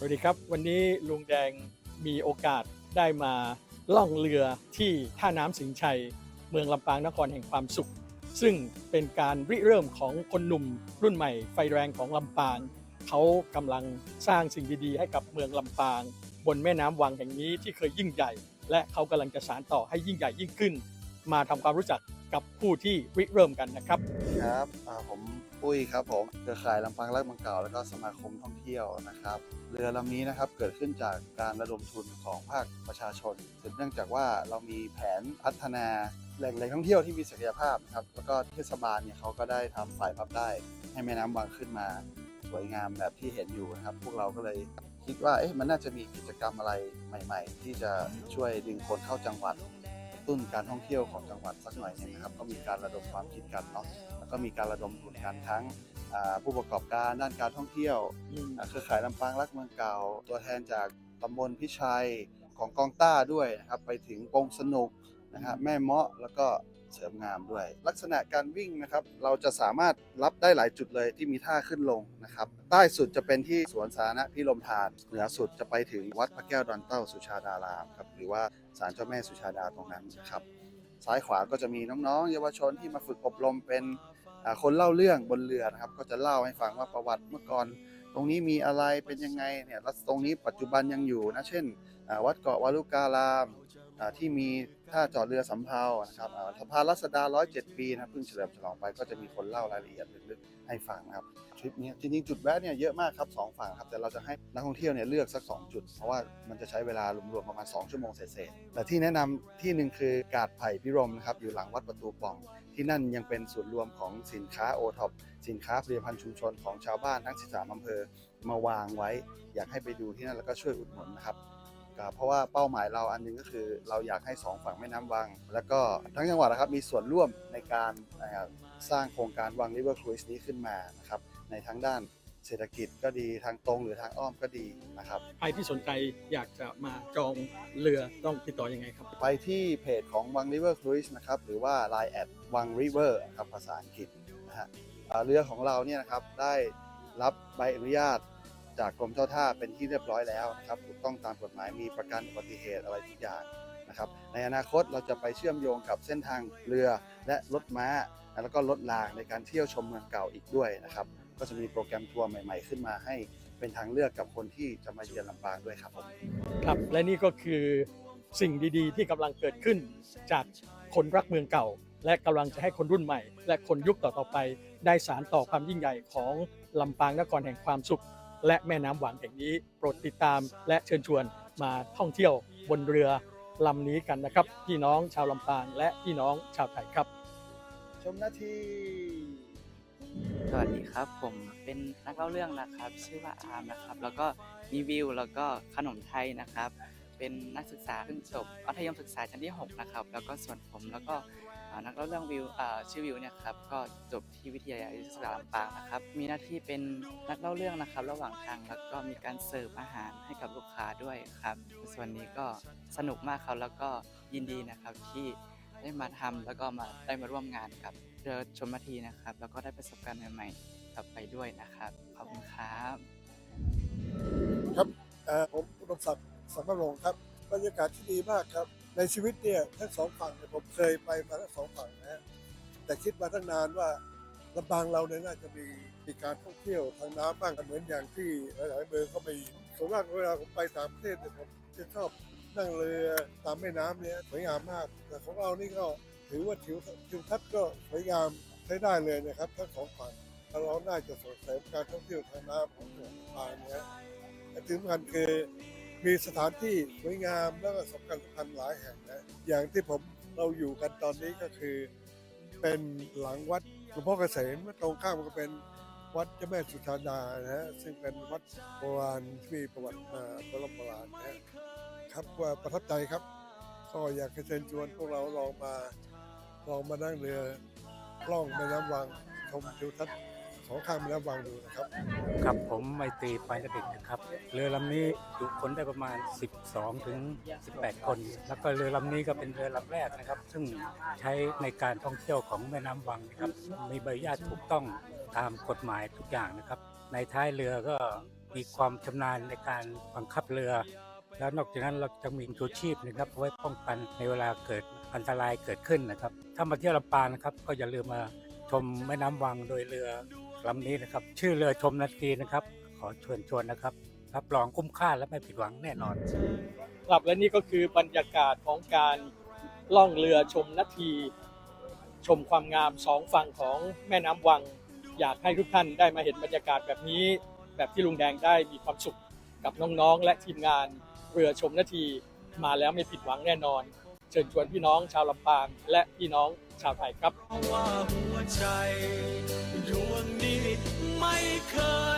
สวัสดีครับ วันนี้ลุงแดงมีโอกาสได้มาล่องเรือที่ท่าน้ำสิงชัย เมืองลำปางนครแห่งความสุข ซึ่งเป็นการริเริ่มของคนหนุ่มรุ่นใหม่ไฟแรงของลำปาง เขากำลังสร้างสิ่งดีๆ ให้กับเมืองลำปาง บนแม่น้ำวังแห่งนี้ที่เคยยิ่งใหญ่ และเขากำลังจะสานต่อให้ยิ่งใหญ่ยิ่งขึ้น มาทำความรู้จัก กับผู้ที่ริเริ่มกันนะครับ ครับอ่าผมปุ้ยครับผมเครือข่ายลำปางรักเมืองเก่าแล้วก็สมาคมท่องเที่ยวนะครับ เรือลำนี้นะครับเกิดขึ้นจากการระดมทุนของภาคประชาชนสืบเนื่องจากว่าเรามีแผนพัฒนาแหล่งแหล่งท่องเที่ยวที่มีศักยภาพนะครับแล้วก็เทศบาลเนี่ยเขาก็ได้ทำฝ่ายพับได้ให้แม่น้ำวังขึ้นมา สวยงามแบบที่เห็นอยู่นะครับ พวกเราก็เลยคิดว่าเอ๊ะมันน่าจะมีกิจกรรมอะไรใหม่ ๆ ที่จะช่วยดึงคนเข้าจังหวัด ตุ้นการท่องเที่ยวของจังหวัดสักหน่อยหนึงนะครับก็มีการระดมความคิดกันเนาะแล้วก็มีการระดมทุนกันทั้งอ่าผู้ประกอบการด้านการท่องเที่ยวอ่าเครือข่ายลำปางรักเมืองเก่า ตัวแทนจากตำบลพิชัยของกองต้าด้วยนะครับไปถึงปงสนุกนะครับแม่เมาะแล้วก็ เสริมงามด้วย ลักษณะการวิ่งนะครับ เราจะสามารถรับได้หลายจุดเลยที่มีท่าขึ้นลงนะครับ ใต้สุดจะเป็นที่สวนสาธารณะพิรมทาน เหนือสุดจะไปถึงวัดพระแก้วดอนเต้าสุชาดารามครับหรือว่าศาลเจ้าแม่สุชาดาตรงนั้นนะครับ ซ้ายขวาก็จะมีน้องๆ เยาวชนที่มาฝึกอบรมเป็นคนเล่าเรื่องบนเรือนะครับ ก็จะเล่าให้ฟังว่าประวัติเมื่อก่อน ตรงนี้มีอะไรเป็นยังไงเนี่ยแล้วตรงนี้ปัจจุบันยังอยู่นะเช่น วัดเกาะวาลุการาม ที่มีท่าจอดเรือสำเภานะครับสะพานรัศดา 107 ปีนะเพิ่งเฉลิมฉลองไปก็จะมีคนเล่ารายละเอียดลึกๆให้ฟังนะครับทริปนี้จริงๆจุดแวะเนี่ยเยอะมากครับสองฝั่งครับแต่เราจะให้นักท่องเที่ยวเนี่ยเลือกสัก 2 จุด เพราะว่ามันจะใช้เวลารวมๆประมาณ 2 ชั่วโมงเศษๆแต่ที่แนะนำที่หนึ่งคือกาดไผ่พิรมนะครับอยู่หลังวัดประตูป่อง ที่นั่นยังเป็นศูนย์รวมของสินค้าโอท็อปสินค้าผลิตภัณฑ์ชุมชนของชาวบ้านทั้ง 13อำเภอมาวางไว้ อยากให้ไปดูที่นั่นแล้วก็ช่วยอุดหนุนนะครับ ก็เพราะว่าเป้าหมายเราอันหนึงก็คือ เราอยากให้สองฝั่งแม่น้ำวัง แล้วก็ทั้งจังหวัดนะครับมีส่วนร่วมในการเอ่อสร้างโครงการวังริเวอร์ครูซนี้ขึ้นมานะครับในทั้งด้านเศรษฐกิจก็ดีทางตรงหรือทางอ้อมก็ดีนะครับใครที่สนใจอยากจะมาจองเรือต้องติดต่อยังไงครับ ไปที่เพจของวังริเวอร์ครูซนะครับหรือว่า Line แอดวังริเวอร์ครับภาษาอังกฤษนะฮะเอ่อเรือของเราเนี่ยนะครับได้รับใบอนุญาต จากกรมเจ้าท่าเป็นที่เรียบร้อยแล้วนะครับถูกต้องตามกฎหมายมีประกันอุบัติเหตุอะไรทุกอย่างนะครับในอนาคตเราจะไปเชื่อมโยงกับเส้นทางเรือและรถม้า แล้วก็รถรางในการเที่ยวชมเมืองเก่าอีกด้วยนะครับก็จะมีโปรแกรมทัวร์ใหม่ ๆ ขึ้นมาให้เป็นทางเลือกกับคนที่จะมาเยือนลำปางด้วยครับผมครับและนี่ก็คือสิ่งดีๆ ที่กำลังเกิดขึ้นจากคนรักเมืองเก่า และกำลังจะให้คนรุ่นใหม่ และคนยุคต่อๆไป ได้สารต่อความยิ่งใหญ่ของลำปางนครแห่งความสุข และแม่น้ำหวานแห่งนี้โปรดติดตามและเชิญชวนมาท่องเที่ยวบนเรือลำนี้กันนะครับ พี่น้องชาวลำปางและพี่น้องชาวไทยครับ ชมนาทีสวัสดีครับ ผมเป็นนักเล่าเรื่องนะครับ ชื่อว่าอาร์มนะครับ แล้วก็มีวิวแล้วก็ขนมไทยนะครับ เป็นนักศึกษาเพิ่งจบมัธยมศึกษาชั้นที่ 6 นะครับ แล้วก็ส่วนผมแล้วก็นักเล่าเรื่องวิวชื่อวิวเนี่ยครับก็จบที่วิทยาลัยศึกษาลำปางนะครับ มีหน้าที่เป็นนักเล่าเรื่องนะครับ ระหว่างทางแล้วก็มีการเสิร์ฟอาหารให้กับลูกค้าด้วยครับ ส่วนนี้ก็สนุกมากครับแล้วก็ยินดีนะครับที่ได้มาทำแล้วก็มาได้มาร่วมงานกับเรือชมนาทีนะครับ แล้วก็ได้ประสบการณ์ใหม่ๆกลับไปด้วยนะครับขอบคุณครับ ครับผมอุดมศักดิ์ สัมภรงค์ครับบรรยากาศที่ดีมากครับ ในชีวิตเนี่ยทั้งสองฝั่งเนี่ยผมเคยไปมาทั้งสองฝั่งนะฮะแต่คิดมาตั้งนานว่าลำปางเราเนี่ยน่าจะมีมีการท่องเที่ยวทางน้ำบ้างเหมือนอย่างที่หลายๆเมืองเขามีส่วนมากเวลาผมไปต่างประเทศเนี่ยผมจะชอบนั่งเรือตามแม่น้ำเนี่ยสวยงามมาก แต่ของเรานี่ก็ถือว่าทิวทิวทัศน์ก็สวยงามใช้ได้เลยนะครับทั้งสองฝั่งเราน่าจะส่งเสริมการท่องเที่ยวทางน้ำของจังหวัดลำปางเนี่ยแต่ที่สำคัญคือ มีสถานที่สวยงามแล้วก็สำคัญสำคัญหลายแห่งนะอย่างที่ผมเราอยู่กันตอนนี้ก็คือ เป็นหลังวัดหลวงพ่อเกษมตรงข้ามก็เป็นวัดเจ้าแม่สุชาดานะฮะซึ่งเป็นวัดโบราณที่มีประวัติมาโบราณโบราณนะฮะครับว่าประทับใจครับ ก็อยากเชิญชวนพวกเราลองมาลองมานั่งเรือล่องแม่น้ำวังชมทิวทัศน์ สองข้างแม่น้ำวังดูนะครับ ครับผมไมตรีไปละเด็กนะครับเรือลำนี้จุคนได้ประมาณ 12 ถึง 18 คน แล้วก็เรือลำนี้ก็เป็นเรือลำแรกนะครับ ซึ่งใช้ในการท่องเที่ยวของแม่น้ำวังนะครับ มีใบอนุญาตถูกต้องตามกฎหมายทุกอย่างนะครับ ในท้ายเรือก็มีความชำนาญในการบังคับเรือ แล้วนอกจากนั้นเราจะมีชูชีพนะครับไว้ป้องกันในเวลาเกิดอันตรายเกิดขึ้นนะครับ ถ้ามาเที่ยวลำปางนะครับ ก็อย่าลืมมาชมแม่น้ำวังโดยเรือ ลำนี้นะครับ ชื่อเรือชมนาทีนะครับ ขอเชิญชวนนะครับ รับรองคุ้มค่าและไม่ผิดหวังแน่นอน ครับและนี่ก็คือบรรยากาศของการล่องเรือชมนาที ชมความงามสองฝั่งของแม่น้ำวัง อยากให้ทุกท่านได้มาเห็นบรรยากาศแบบนี้ แบบที่ลุงแดงได้มีความสุขกับน้องๆ และทีมงานเรือชมนาทีมาแล้วไม่ผิดหวังแน่นอน เชิญชวนพี่น้องชาวลำปางและพี่น้องชาวไทยครับ ไม่เคยหมดไฟ